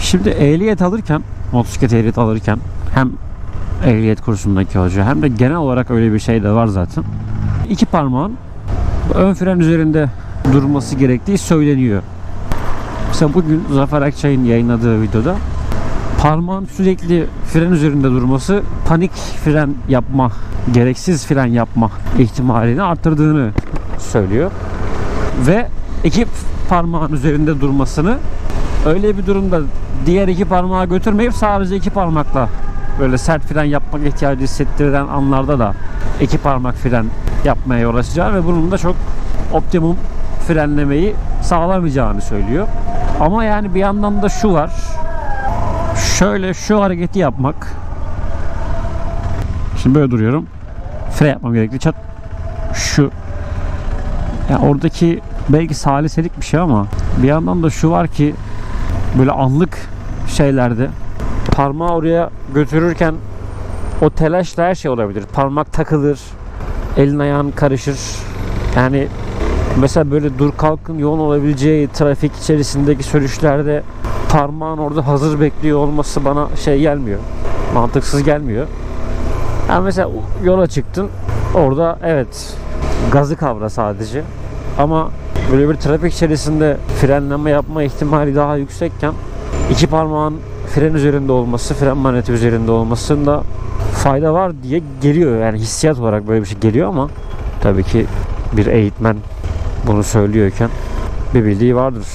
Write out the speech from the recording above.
Şimdi ehliyet alırken, motosiklet ehliyet alırken hem ehliyet kursundaki hoca hem de genel olarak öyle bir şey de var zaten. İki parmağın ön fren üzerinde durması gerektiği söyleniyor. Mesela bugün Zafer Akçay'ın yayınladığı videoda parmağın sürekli fren üzerinde durması panik fren yapma, gereksiz fren yapma ihtimalini arttırdığını söylüyor. Ve iki parmağın üzerinde durmasını öyle bir durumda diğer iki parmağı götürmeyip sadece iki parmakla böyle sert fren yapmak ihtiyacı hissettiren anlarda da iki parmak fren yapmaya yol açacağı ve bunun da çok optimum frenlemeyi sağlamayacağını söylüyor. Ama yani bir yandan da şu var. Şöyle şu hareketi yapmak. Şimdi böyle duruyorum. Fren yapmam gerekli. Çat. Şu. Ya oradaki belki saliselik bir şey ama bir yandan da şu var ki böyle anlık şeylerde parmağı oraya götürürken o telaşla her şey olabilir. Parmak takılır, elin ayağın karışır. Yani mesela böyle dur kalkın yoğun olabileceği trafik içerisindeki sürüşlerde parmağın orada hazır bekliyor olması bana şey gelmiyor. Mantıksız gelmiyor. Yani mesela yola çıktın orada evet gazı kavra sadece. Ama böyle bir trafik içerisinde frenleme yapma ihtimali daha yüksekken iki parmağın fren üzerinde olması, fren maneti üzerinde olmasında fayda var diye geliyor. Yani hissiyat olarak böyle bir şey geliyor ama tabii ki bir eğitmen bunu söylüyorken bir bildiği vardır.